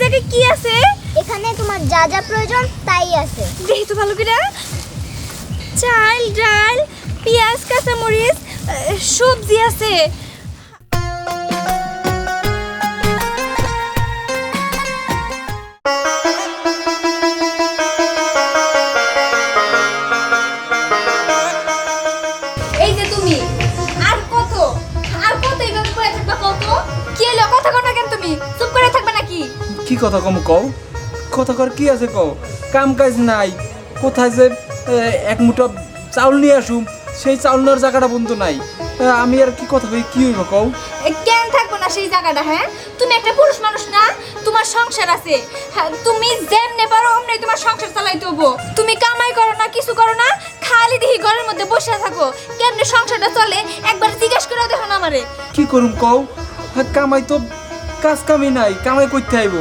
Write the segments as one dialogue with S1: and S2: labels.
S1: জায়গায় কি আছে?
S2: এখানে তোমার যা যা প্রয়োজন তাই আছে।
S1: যেহেতু ভালো করে। চাল ডাল পেঁয়াজ কাঁচামরিচ সবজি আছে। কি কথা
S3: কম কও? কথা কর কি আছে কও? কাম কাজ নাই। কোথায় যে এক মুঠো চাউল নিয়ে আসুম সেই চাউল নেওয়ার জায়গাটা বন্ধু নাই। আমি আর কি কথা কই কি হইব কও?
S1: কেন থাকব না সেই জায়গাটা হ্যাঁ? তুমি একটা পুরুষ মানুষ না তোমার সংসার আছে। তুমি যেমনে পারো অমনি তোমার সংসার চালাইতে হব তুমি কামাই করো না কিছু করো না খালি দেখি ঘরের মধ্যে বসে থাকো। কেমনে সংসারটা চলে একবার জিজ্ঞেস করে দেখো না আমারে।
S3: কি করুম কও? হ্যাঁ, কামাই তো কাজ কামি নাই কামাই করতে আইব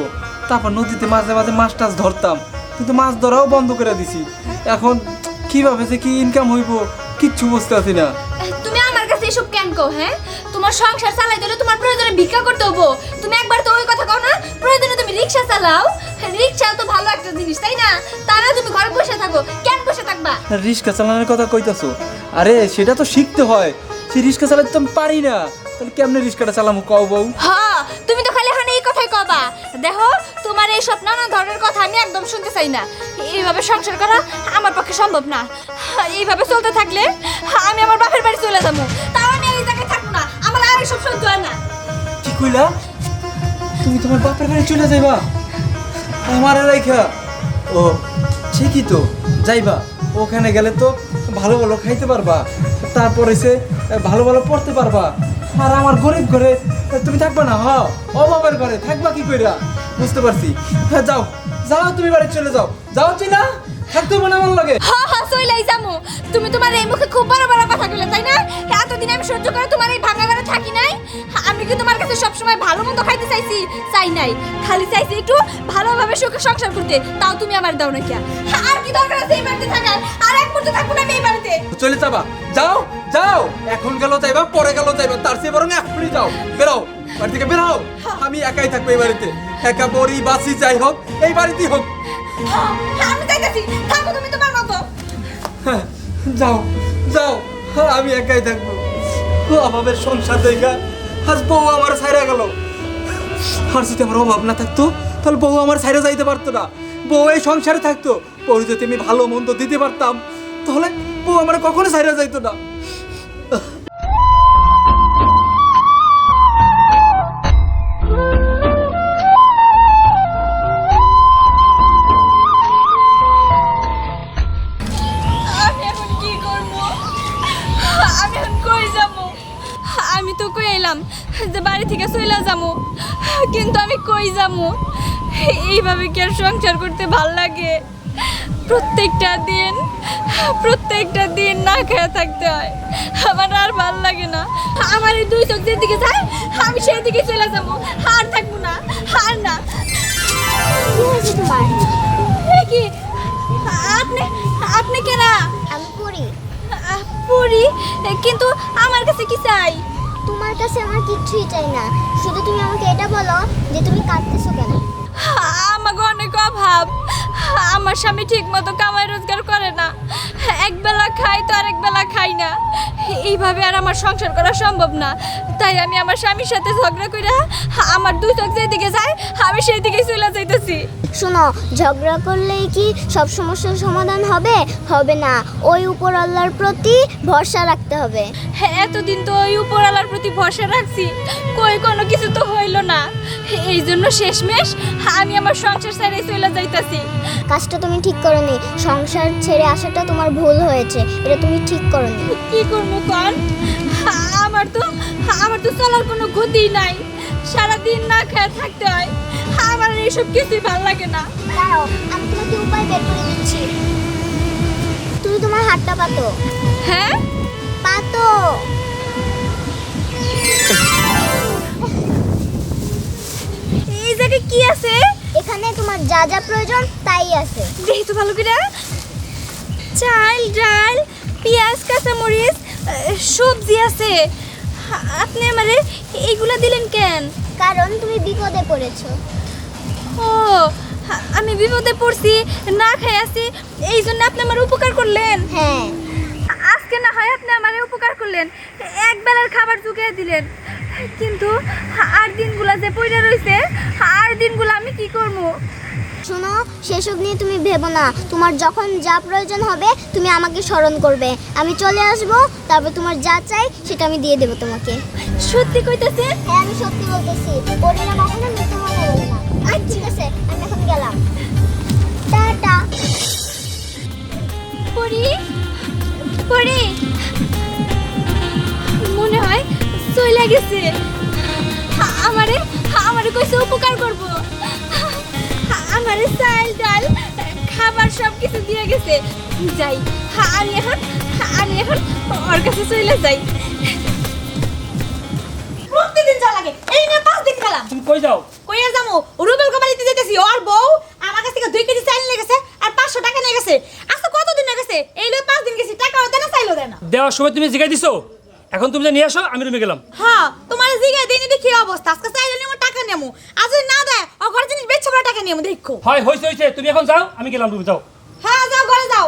S3: তারপর নদীতে মাঝে মাঝে মাছ টাছ ধরতাম। কিন্তু মাছ ধরাও বন্ধ করে দিছি। এখন কীভাবে যে কি ইনকাম হইব কিচ্ছু বুঝতে পারছি না।
S1: তুমি আমার কাছে এসব কেন কো হ্যাঁ? তোমার সংসার চালাই দিলে তোমার প্রয়োজনে ভিক্ষা করতে হব। তুমি একবার তো ওই কথা কও না প্রয়োজনে তুমি রিক্সা চালাও। রিক্সা তো ভালো একটা জিনিস তাই না? তারা তুমি ঘরে বসে থাকো। কেন বসে থাকবা?
S3: রিক্সা চালানোর কথা কইতাছো। আরে সেটা তো শিখতে হয়। সেই রিক্সা চালাতে তো আমি পারি না। তাহলে কেমনে রিক্সাটা চালামু কও বউ?
S1: হ্যাঁ তুমি তো খালি এখন এই কথাই কবা। দেখো তোমার এই সব নানা ধরনের কথা আমি একদম শুনতে চাই না। এইভাবে সংসার করা আমার পক্ষে সম্ভব না। এইভাবে চলতে থাকলে আমি আমার বাপের বাড়ি চলে যাব। তাও আমি এই জায়গায় থাকব না। আমার আর সব সহ্য হয় না।
S3: কি কইলা? তুমি তোমার বাপের বাড়ি চলে যাইবা? আমার রাইখা। ও, ঠিকই তো। যাইবা। ওখানে গেলে তো ভালো ভালো খাইতে পারবা। তারপরে সে ভালো ভালো পড়তে পারবা। আর আমার গরিব ঘরে তুমি থাকবা না? হ অভাবের ঘরে। থাকবা কি কইরা? বুঝতে পারছি। হ্যাঁ যাও। যাও, তুমি বাড়ি চলে যাও। যাও, চিনা। থাকতে মনে আমার লাগে।
S1: হ্যাঁ হ্যাঁ সইলাই যামু। তুমি তোমার এই মুখে খুব বড় বড় কথা বলে তাই না? এতদিন আমি সহ্য করে তোমার এই ভাঙা ঘরে থাকি নাই। সবসময় ভালো মন্দ খাইতে চাইছি চাই নাই। খালি চাইছি একটু ভালোভাবে সুখে সংসার করতে। তাও তুমি আমার দাও না কিয়া। আর কি দরকার আছে এই বাড়িতে থাকার? আর এক মুহূর্ত থাকব না আমি এই বাড়িতে।
S3: চলে যাবা। যাও যাও। এখন গেল যাইবা পরে গেল যাইবা। তার চেয়ে বরং এখনই যাও। বেরাও বাড়ি থেকে বেরাও। আমি একাই থাকব এই বাড়িতে। একা বড়ি বাসি যাই হোক এই বাড়িতেই হোক।
S1: হ্যাঁ, আমি চাইতেছি থাকো তুমি তোমার মতো।
S3: হ্যাঁ, যাও যাও। হ্যাঁ, আমি একাই থাকব। অভাবের সংসার দেখা। আজ বউ আমার ছাইরা গেল। আর যদি আমার অভাব না থাকতো, তাহলে বউ আমার ছাইরা যাইতে পারতো না। বউ এই সংসারে থাকতো। বউ যদি আমি ভালো মন্দ দিতে পারতাম, তাহলে বউ আমার কখনো ছাইরা যাইতো না।
S1: যাব এইভাবে কি আর সংসার করতে ভালো লাগে? প্রত্যেকটা দিন প্রত্যেকটা দিন না খেয়ে থাকতে হয়। আমার আর ভালো লাগে না। আমার এই দুই চোখ যেদিকে যায় আমি সেই দিকে চলে যাব। আর থাকব না আর না।
S2: কি?
S1: আপনি আপনি কেনা
S2: আমি
S1: আহ, পড়ি কিন্তু আমার কাছে কি চাই?
S2: তোমার কাছে আমার কিচ্ছুই চাই না। শুধু তুমি আমাকে এটা বলো যে তুমি কাঁদতেছো কেন?
S1: আমাকে অনেক অভাব। আমার স্বামী ঠিক মতো কামাই রোজগার করে না। এক বেলা খাই তো আরেক বেলা খাই না। এইভাবে আর আমার সংসার করা সম্ভব না। তাই আমি আমার স্বামীর সাথে ঝগড়া করে আমার দুই চোখ যেদিকে যায় আমি সেই দিকে চলে যাইতেছি।
S2: শোনো ঝগড়া করলেই কি সব সমস্যার সমাধান হবে? হবে না। ওই উপর আল্লাহর প্রতি ভরসা রাখতে হবে।
S1: হ্যাঁ, এতদিন তো ওই উপরওয়ালার প্রতি ভরসা রাখছি। কই কোনো কিছু তো হইল না। এই জন্য শেষমেশ আমি আমার সংসার ছেড়ে চলে যাইতাছি।
S2: কাজটা তুমি ঠিক করনি। সংসার ছেড়ে আসাটা তোমার ভুল হয়েছে। এটা তুমি ঠিক করনি।
S1: কি করব কন আমার তো আমার তো চলার কোনো গতি নাই। সারাদিন না খেয়ে থাকতে হয়। আমার এইসব কিছুই ভালো লাগে না।
S2: দাঁড়াও আমি তোমাকে উপায় বের করে দিচ্ছি। তুমি তোমার হাতটা পাতো।
S1: হ্যাঁ?
S2: পাতো।
S1: এই জায়গায় কি আছে?
S2: এখানে তোমার যা যা প্রয়োজন তাই আছে।
S1: দেখি তো ভালো করে। চাল ডাল পেঁয়াজ কাঁচামরিচ সবজি আছে আপনি আমারে এইগুলা দিলেন কেন?
S2: কারণ তুমি বিপদে পড়েছো।
S1: ও আমি বিপদে পড়ছি না খাই আছি এই জন্য আপনি আমার উপকার করলেন?
S2: হ্যাঁ।
S1: আজকে না হয় আপনি আমার উপকার করলেন এক বেলার খাবার জুগিয়ে দিলেন। কিন্তু আর দিনগুলা যে পড়ে রয়েছে আর দিনগুলো আমি কি করব?
S2: শোনো সেসব নিয়ে তুমি ভেবো না। তোমার যখন যা প্রয়োজন হবে তুমি আমাকে স্মরণ করবে। আমি চলে আসব তারপর তোমার যা চাই সেটা আমি দিয়ে দেবো তোমাকে।
S1: সত্যি কইতেছে?
S2: হ্যাঁ আমি সত্যি বলতেছি। কখনো মিথ্যা কথা বলে না। আচ্ছা ঠিক আছে আমি এখন গেলাম। টাটা।
S1: পড়ি পড়ি মনে হয় চলে গেছে। আমারে আমারে কইছে উপকার করব। আমারে চাল ডাল খাবার সব কিছু দিয়ে গেছে। যাই আমি এখন আমি এখন ওর কাছে চলে যাই।
S4: প্রতিদিন যা লাগে এই নিয়ে পাঁচ দিন গেলাম
S5: তুমি কই যাও?
S4: রুবেল কো বাড়িতে যেতেছি ওর বউ আমার কাছ থেকে দুই কেজি চাল নিয়ে গেছে আর পাঁচশো টাকা নিয়ে গেছে। আজকে কতদিন হয়ে গেছে? এই লই পাঁচ দিন গেছি টাকাও দেয় না চাইলো দেয় না।
S5: দেওয়ার সময় তুমি জিগাই দিছো? এখন তুমি যে নিয়ে আসো আমি রুমে গেলাম।
S4: হ্যাঁ তোমার জিগে দিন দেখি অবস্থা? আজকে চাইলে টাকা নেমু আজ না দেয় ও ঘর জিনিস বেচছে করে টাকা নেমু দেখো।
S5: হয় হয়েছে হয়েছে তুমি এখন যাও আমি গেলাম রুমে যাও।
S4: হ্যাঁ যাও ঘরে যাও।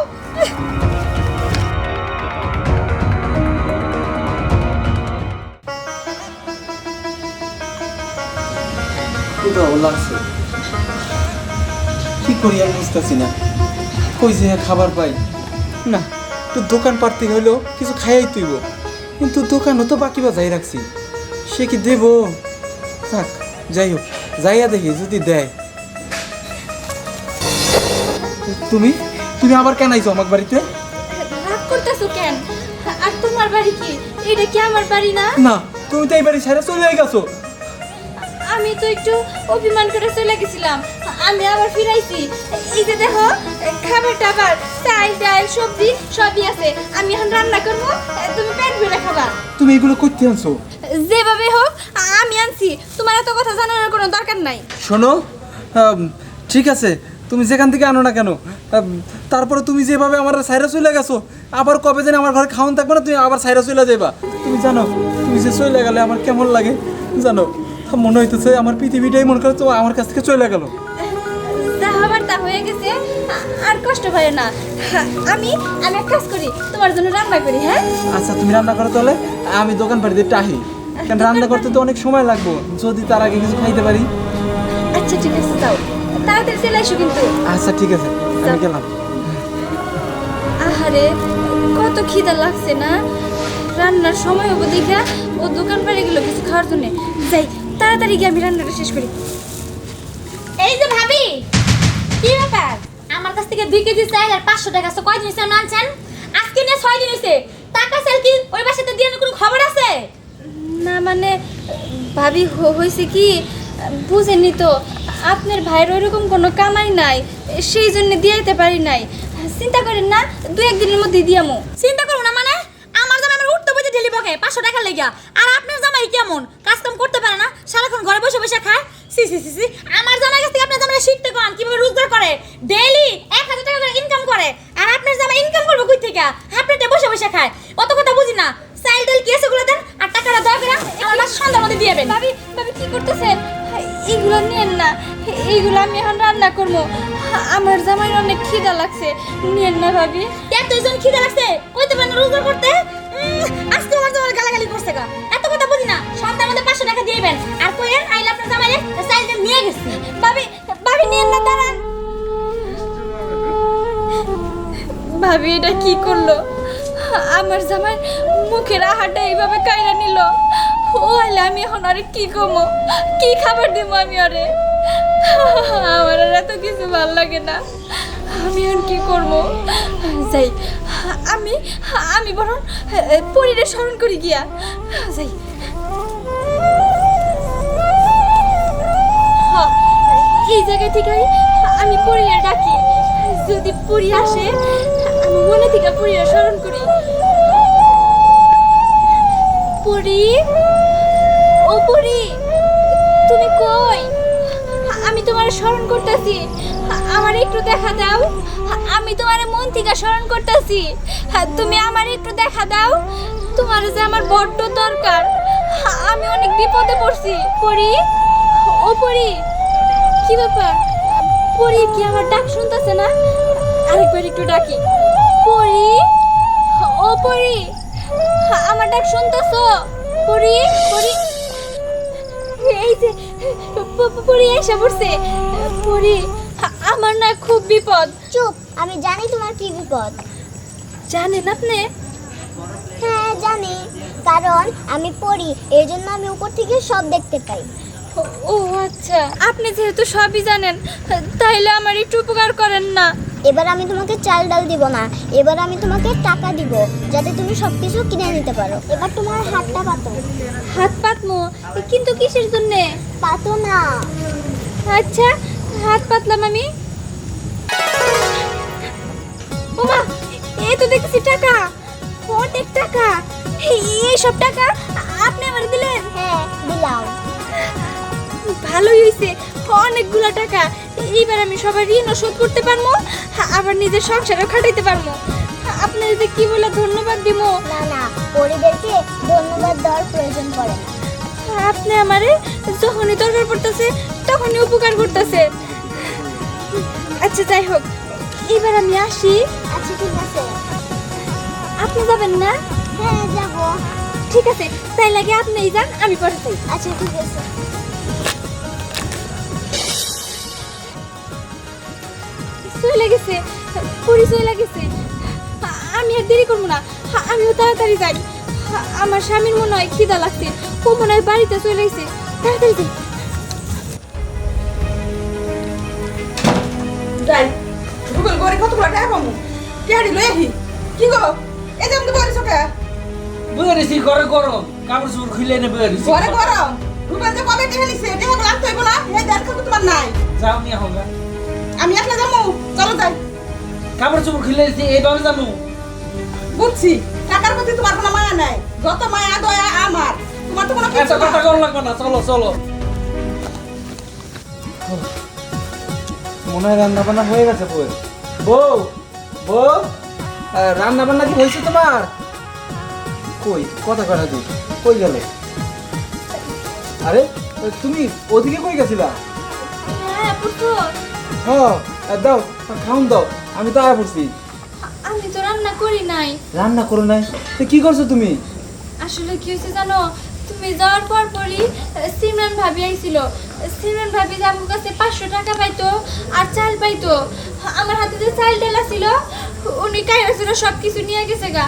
S3: লাগছে কি করি আমি বুঝতেছি না। কই যে খাবার পাই? না তো দোকান পারতে হইলেও কিছু খাইয়াই তুইব। কিন্তু দোকানও তো বাকি বাজাই রাখছি। সে কি দেব? থাক যাই হোক যাইয়া দেখি যদি দেয়। তুমি? তুমি আবার কেন আইছো আমার বাড়িতে?
S1: রাগ করতেছো কেন? আর তোমার বাড়ি কি? এটা কি আমার বাড়ি না?
S3: না তুমি তো এই বাড়ি ছেড়ে চলে গেছো।
S1: আমি তো একটু অভিমান করে চলে গেছিলাম। আমি আবার ফিরাইছি। এই যে দেখো খাবার টাবার চাল ডাল সবজি সবই আছে। আমি এখন রান্না করব। তুমি পেট ভরে খাবা।
S3: তুমি এগুলো করতে আনছো?
S1: যেভাবে হোক আমি আনছি। তোমার এত কথা জানানোর কোনো দরকার নাই।
S3: শোনো ঠিক আছে তুমি যেখান থেকে আনো না কেন তারপরে তুমি যেভাবে আমার সাইরা চলে গেছো আবার কবে যেন আমার ঘরে খাওয়ান থাকবে না তুমি আবার সাইরা চলে যাইবা। তুমি জানো তুমি যে চলে গেলে আমার কেমন লাগে জানো মনে হইতেছে আমার পৃথিবীটাই মনে করছ আমার কাছ থেকে চলে গেল।
S1: তা হয়ে গেছে আর কষ্ট হয় না। আমি আমি এক কাজ করি তোমার জন্য রান্না করি হ্যাঁ?
S3: আচ্ছা তুমি রান্না করো তাহলে আমি দোকান বাড়িতে টাহি কারণ রান্না করতে তো অনেক সময় লাগবে যদি তার আগে কিছু খাইতে পারি।
S1: আচ্ছা ঠিক আছে যাও। তাড়াতাড়ি চলে এসো কিন্তু।
S3: আচ্ছা ঠিক আছে আমি গেলাম।
S1: আহারে কত খিদা লাগছে না? রান্নার সময় হব দেখা ও দোকান পাড়ে গেল কিছু খাওয়ার জন্য। যাই তাড়াতাড়ি গিয়ে আমি রান্নাটা শেষ করি।
S4: থেকে দুই কেজি চাল আর পাঁচশো টাকা আছে। কয়দিন হয়েছে আনছেন? আজকে নিয়ে ছয় দিন হয়েছে। টাকা চাল কি ওই বাসাতে দিয়ে কোনো খবর আছে?
S1: না মানে ভাবি হয়েছে কি? বুঝেনি তো আপনার ভাইয়ের ওইরকম কোনো কামাই নাই সেই জন্য দিয়াইতে পারি নাই। চিন্তা করেন না দু একদিনের মধ্যে দিয়ামো
S4: চিন্তা করো না মানে? আমার জামাই আমার উঠতে বসে ঢেলি বকে পাঁচশো টাকা লেগিয়া আর আপনার জামাই কেমন? কাজ কাম করতে পারে না সারাক্ষণ ঘরে বসে বসে খায়। সি সি সি সি। আমার জামাই কাছ থেকে আপনার জামাই শিখতে কন কীভাবে রোজগার করে। ডেইলি এক হাজার টাকা করে ইনকাম করে। আর আপনার জামাই ইনকাম করবে কই থেকে? আপনারতে বসে বসে খায়। অত কথা বুঝি না। চাইল ডাল কি আছে গুলো দেন আর টাকাটা দয়া করে আমার সন্ধ্যার মধ্যে দিয়ে দেবেন
S1: ভাবি ভাবি কি করতেছেন? এইগুলো নিয়েন না। এইগুলো আমি এখন রান্না করব। আমার জামাইয়ের অনেক খিদা লাগছে। নিয়েন না ভাবি।
S4: এতজন খিদে লাগছে? কইতে পারেন রোজগার করতে? আজকে আমার জামাই গালাগালি করছে গা। এত কথা বুঝি না। সন্ধ্যার মধ্যে পাঁচশো টাকা দিয়েবেন আর কইেন
S1: ভাবি এটা কি করল? আমার জামাই মুখের আহারটা এইভাবে কাইরা নিল। ও আইলে আমি এখন আরে কি কমো? কি খাবার দিব আমি আরে? আমার আর এত কিছু ভালো লাগে না। আমি এখন কি করব? যাই আমি আমি বরং পরিরে স্মরণ করি গিয়া। যাই। হ, এই জায়গা থেকে আমি পরিয়া ডাকি। যদি পরি আসে মনে থেকে পরিয়া স্মরণ করি। পরি ও পরি তুমি কই? আমি তোমার স্মরণ করতেছি। আমার একটু দেখা দাও। আমি তোমার মন থেকে স্মরণ করতেছি। তুমি আমার একটু দেখা দাও। তোমার যে আমার বড্ড দরকার। আমি অনেক বিপদে পড়ছি। পরি ও পরি কি ব্যাপার? পরি কি আমার ডাক শুনতেছে না? আরেকবার একটু ডাকি। ডাক শুনতেছো? পরি পরি এই যে পরি এসে পড়ছে। পরি আমার না খুব বিপদ।
S2: চুপ আমি জানি তোমার কি বিপদ।
S1: জানেন আপনি?
S2: হ্যাঁ জানি। কারণ আমি পড়ি এর জন্য আমি উপর থেকে সব দেখতে পাই।
S1: ও আচ্ছা। আপনি যেহেতু সবই জানেন তাইলে আমার একটু উপকার করেন না।
S2: এবার আমি তোমাকে চাল ডাল দিব না। এবার আমি তোমাকে টাকা দিব যাতে তুমি সব কিছু কিনে নিতে পারো। এবার তোমার হাতটা পাতো।
S1: হাত পাতমো? কিন্তু কিসের জন্যে?
S2: পাতো না।
S1: আচ্ছা হাত পাতলাম আমি। ওমা এই তো দেখছি টাকা। অনেক টাকা। এই সব টাকা আপনি আমার দিলেন?
S2: হ্যাঁ দিলাম।
S1: ভালোই হয়েছে অনেকগুলো টাকা। এইবার আমি সবার ঋণও শোধ করতে পারব আবার নিজের সংসারও খাটাইতে পারব। আপনি যদি কি বলে ধন্যবাদ দিব?
S2: না না পরিদেরকে ধন্যবাদ দেওয়ার প্রয়োজন পড়ে না।
S1: আপনি আমারে যখনই দরকার পড়তেছে তখনই উপকার করতেছে। আচ্ছা যাই হোক এবার আমি আসি।
S2: আচ্ছা ঠিক আছে।
S1: আপনি যাবেন না?
S2: হ্যাঁ যাব।
S1: ঠিক আছে তাই লাগে আপনিই যান আমি পরে যাই।
S2: আচ্ছা ঠিক আছে।
S1: চলে গেছে পরিচয় লাগেছে। আমি আর দেরি করব না। আমিও তাড়াতাড়ি যাই। আমার স্বামীর মনে হয় খিদা লাগছে। ও মনে হয় বাড়িতে চলে গেছে। তাড়াতাড়ি যাই।
S6: যাই। গুগল করে কতগুলো টাকা পাবো? টিয়ারি লই আহি। কি গো? এই যে আমি বলিস
S3: বুঝে নিছি ঘরে গরম। কাপড় চোপড় খুলে বুঝে নিছি।
S6: ঘরে গরম। রুবেল যে কবে টেহে নিছে গুলো আনতে হইব না? এই তোমার নাই।
S3: যাও নিয়ে হোগা
S6: আমি আসলে যাব। চলো যাই।
S3: কাপড় চোপড় খুলে নিছি এইভাবে যাব।
S6: বুঝছি। টাকার প্রতি তোমার কোনো মায়া নাই। যত মায়া দয়া আমার। তোমার তো কোনো কিছু
S3: কথা
S6: না।
S3: কম লাগবে না চলো চলো। মনে হয় রান্না বান্না হয়ে গেছে বউ। বউ বউ রান্না বান্না কি হয়েছে তোমার? কই কথা করা দি কই গেলে? আরে তুমি ওদিকে কই গেছিলা?
S1: হ্যাঁ পুত্র
S3: হ্যাঁ দাও খাউন দাও আমি তো আয়া পড়ছি।
S1: আমি তো রান্না করি নাই।
S3: রান্না করো নাই? তো কি করছ তুমি?
S1: আসলে কি হয়েছে জানো? তুমি যাওয়ার পর পরই সিমরান ভাবি আইছিল। সিমরান ভাবি যে আমার কাছে পাঁচশো টাকা পাইতো আর চাল পাইতো। আমার হাতে যে চাল ডালা ছিল উনি কাইরা ছিল সব কিছু নিয়ে গেছে গা।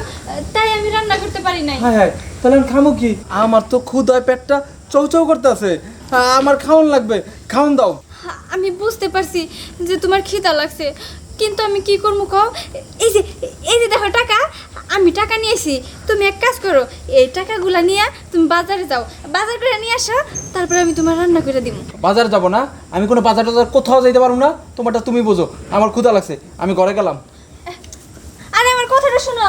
S1: তাই আমি রান্না করতে পারি নাই।
S3: হ্যাঁ হ্যাঁ তাহলে আমি খামো কি? আমার তো ক্ষুদায় পেটটা চৌচৌ করতে আছে আমার খাওন লাগবে খাওন দাও।
S1: আমি বুঝতে পারছি যে তোমার খিদা লাগছে কিন্তু আমি কি করব কও? এই যে এই যে দেখো টাকা আমি টাকা নিয়েছি তুমি এক কাজ করো এই টাকাগুলা নিয়ে তুমি বাজারে যাও বাজার করে নিয়ে আসো তারপরে আমি তোমার রান্না করে দিব
S3: বাজার যাব না? আমি কোনো বাজার টাজার কোথাও যাইতে পারব না? তোমারটা তুমি বোঝো আমার ক্ষুদা লাগছে আমি ঘরে গেলাম।
S1: আরে আমার কথাটা শোনো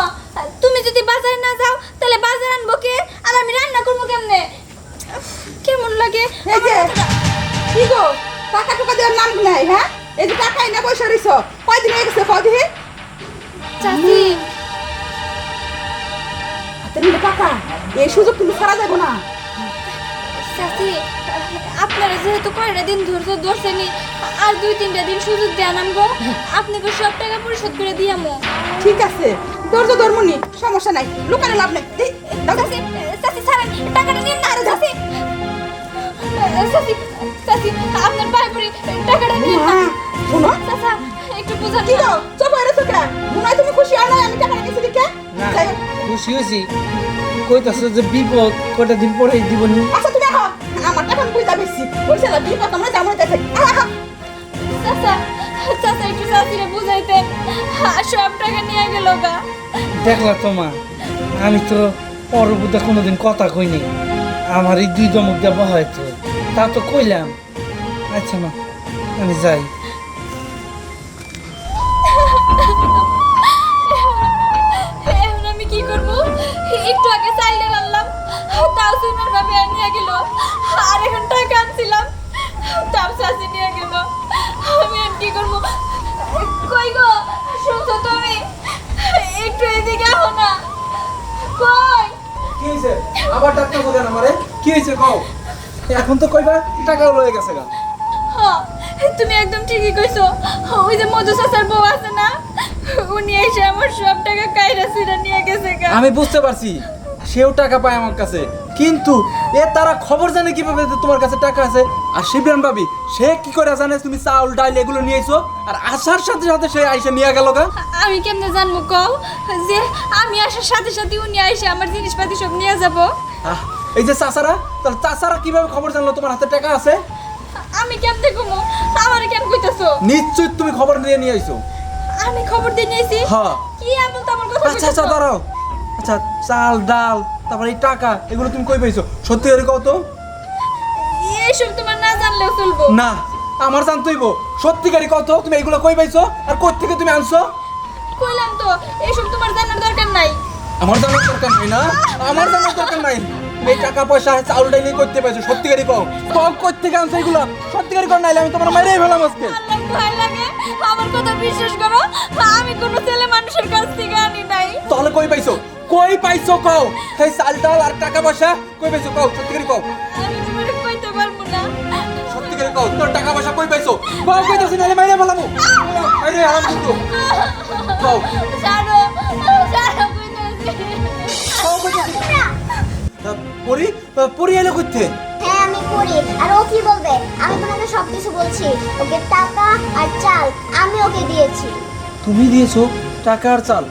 S1: তুমি যদি বাজারে না যাও তাহলে বাজার আনব কে? আর আমি রান্না করব কেমনে? কেমন লাগে?
S6: টাকা দেওয়ার নাম নাই হ্যাঁ? এই যে টাকাই না পয়সা রইছ কয়দিন হয়ে গেছে কদিন
S1: চাচি।
S6: নিলে টাকা এই সুযোগ কিন্তু ছাড়া যাব না।
S1: চাচি আপনারা যেহেতু কয়টা দিন ধৈর্য ধরছেনি আর দুই তিনটা দিন সুযোগ দেন আমগো আপনাকে সব টাকা পরিশোধ করে দিয়ামো।
S6: ঠিক আছে ধৈর্য ধর্মনি সমস্যা নাই লুকানো লাভ নাই।
S1: চাচি চাচি ছাড়েন টাকাটা নিন না চাচি। চাচি চাচি আপনার পায়ে পড়ি টাকাটা নিন
S6: শোনো।
S1: চাচা একটু বুঝান
S6: কি গো চুপ হয়ে রয়েছো কে মনে তুমি খুশি আমি দিকে
S3: খুশি হয়েছি। কইতাছে যে বিপদ দিন পরে দিবনি
S6: আচ্ছা তুমি আহ আমার টাকা বলছে না বিপদ আমরা যাব যাইতে আহ
S1: চাচা চাচা একটু চাচিরে বুঝাইতে। সব টাকা নিয়ে গেল গা।
S7: দেখলা তো মা আমি তো পরবর্তী কোনোদিন কথা কইনি। আমার এই দুই দমক দেওয়া হয়তো তা তো কইলাম আচ্ছা মা আমি যাই
S1: এখন আমি কি করব একটু আগে চাইলে আনলাম তাও সুন্দর ভাবে নিয়ে গেল আর এখন টাকা আনছিলাম তাও চাচি নিয়ে গেল আমি আর কি করব কই গো শুনছো তুমি একটু এদিকে আহো না কই
S3: কি হয়েছে আবার ডাক্তার বলেন আমারে কি হয়েছে কও এখন তো কইবা টাকা লয়ে গেছে গা।
S1: হ্যাঁ তুমি একদম ঠিকই কইছো। ওই যে মধু চাচার বউ আছে না উনি এসে আমার সব টাকা কাইরা সুইরা নিয়ে গেছে গা।
S3: আমি বুঝতে পারছি সেও টাকা পায় আমার কাছে। কিন্তু এ তারা খবর জানে কীভাবে যে তোমার কাছে টাকা আছে? আর শিবরান ভাবি সে কি করে জানে তুমি চাউল ডাল এগুলো নিয়ে আইছো? আর আসার সাথে সাথে সে আইসে নিয়ে গেল গা।
S1: আমি কেমনে জানব কও? যে আমি আসার সাথে সাথে উনি আইসে আমার জিনিসপাতি সব নিয়ে যাব।
S3: আহ, এই যে চাচারা তাহলে চাচারা কীভাবে খবর জানলো? তোমার হাতে টাকা আছে?
S1: আমি কেমনে ঘুমো? আমার কেন কইতাছো?
S3: নিশ্চয় তুমি খবর দিয়ে নিয়ে আইছো।
S1: আমি খবর দিয়ে নিয়েছি
S3: হ্যাঁ।
S1: কি এমন তো আমার কথা
S3: আচ্ছা আচ্ছা দাঁড়াও। আচ্ছা চাল ডাল তারপরে এই টাকা এগুলো তুমি কই পাইছো? সত্যি করে কত
S1: এইসব তোমার না জানলেও চলবো।
S3: না আমার জানতেইব সত্যিকারই কত তুমি এগুলো কই পাইছো? আর কোথা থেকে তুমি আনছো?
S1: কইলাম তো এইসব তোমার জানার দরকার নাই।
S3: আমার জানার দরকার নাই না? আমার জানার দরকার নাই। এই টাকা পয়সা চাউল ডাইলি করতে পাইছো সত্যিকারই কও। কোথা থেকে আনছো এগুলো? সত্যিকারই কর নাইলে আমি তোমার মাইরেই ফেলাম আজকে।
S1: ভয় লাগে। আমার কথা বিশ্বাস করো আমি কোনো ছেলে মানুষের কাছ থেকে আনি নাই।
S3: তাহলে কই পাইছো? কই পাইছো কও? এই চাল ডাল আর টাকা পয়সা কই পাইছো কও? সত্যিকারই কও।
S1: আমি তোমার কইতে পারব না।
S3: সত্যিকারই কও তোর টাকা পয়সা কই পাইছো? কও কইতাছি নাইলে মাইরে ফেলাম। আরে কিন্তু। কও পরি পড়ি এলো করতে
S2: হ্যাঁ আমি পড়ি আর ও কি বলবে? আমি তোমাকে সব কিছু বলছি। ওকে টাকা আর চাল আমি ওকে দিয়েছি।
S3: তুমি দিয়েছ টাকা আর চাল।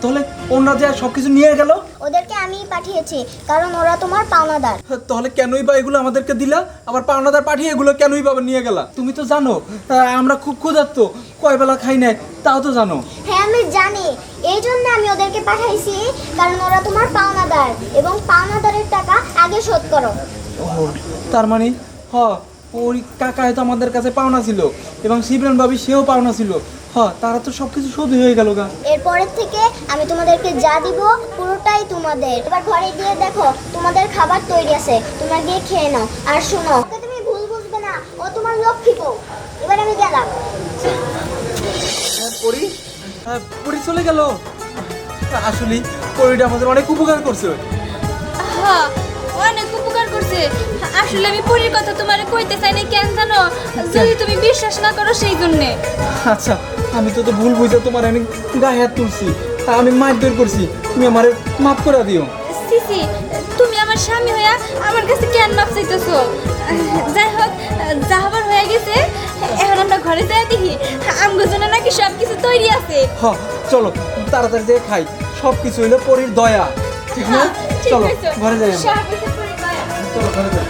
S3: তাহলে ওনারা যে সব কিছু নিয়ে গেল?
S2: ওদেরকে আমিই পাঠিয়েছি কারণ ওরা তোমার পাওনাদার।
S3: তাহলে কেনই বা এগুলো আমাদেরকে দিলা? আবার পাওনাদার পাঠিয়ে এগুলো কেনই বা নিয়ে গেলা? তুমি তো জানো আমরা খুব ক্ষুধার্ত কয় বেলা খাই নাই তাও তো জানো।
S2: হ্যাঁ আমি জানি এই জন্য আমি ওদেরকে পাঠাইছি কারণ ওরা তোমার পাওনাদার এবং পাওনাদারের টাকা আগে শোধ করো।
S3: ও তার মানে হ ওই কাকা হয়তো আমাদের কাছে পাওনা ছিল এবং শিবরান ভাবি সেও পাওনা ছিল হ তারা তো সব কিছু শোধ হয়ে গেল গা।
S2: এরপরের থেকে আমি তোমাদেরকে যা দিব পুরোটাই তোমাদের। এবার ঘরে গিয়ে দেখো তোমাদের খাবার তৈরি আছে তোমরা গিয়ে খেয়ে নাও। আর শোনো ওকে তুমি ভুল বুঝবে না ও তোমার লক্ষ্মী বউ। এবার আমি গেলাম।
S3: হ্যাঁ, পরি? হ্যাঁ, পরি চলে গেল। আসলে পরিটা আমাদের অনেক উপকার করছে।
S1: হ্যাঁ অনেক উপকার করছে। আসলে আমি পরীর কথা তোমারে কইতে চাই না কেন জানো? যদি তুমি বিশ্বাস না করো সেই জন্যে।
S3: আচ্ছা আমি তো তো ভুল বুঝে তোমার আমি গায়ে হাত তুলছি। আমি মারধর করছি। তুমি আমার মাফ করে দিও।
S1: সিসি তুমি আমার স্বামী হইয়া আমার কাছে কেন মাপ চাইতেছো? যাই হোক যা হবার হয়ে গেছে এখন আমরা ঘরে যাই দেখি আমগো জন্য নাকি সব কিছু তৈরি আছে।
S3: হ চলো তাড়াতাড়ি যেয়ে খাই। সব কিছু হইল পরির দয়া। ঠিক না? চলো। ঘরে যাই চলো ঘরে যাই।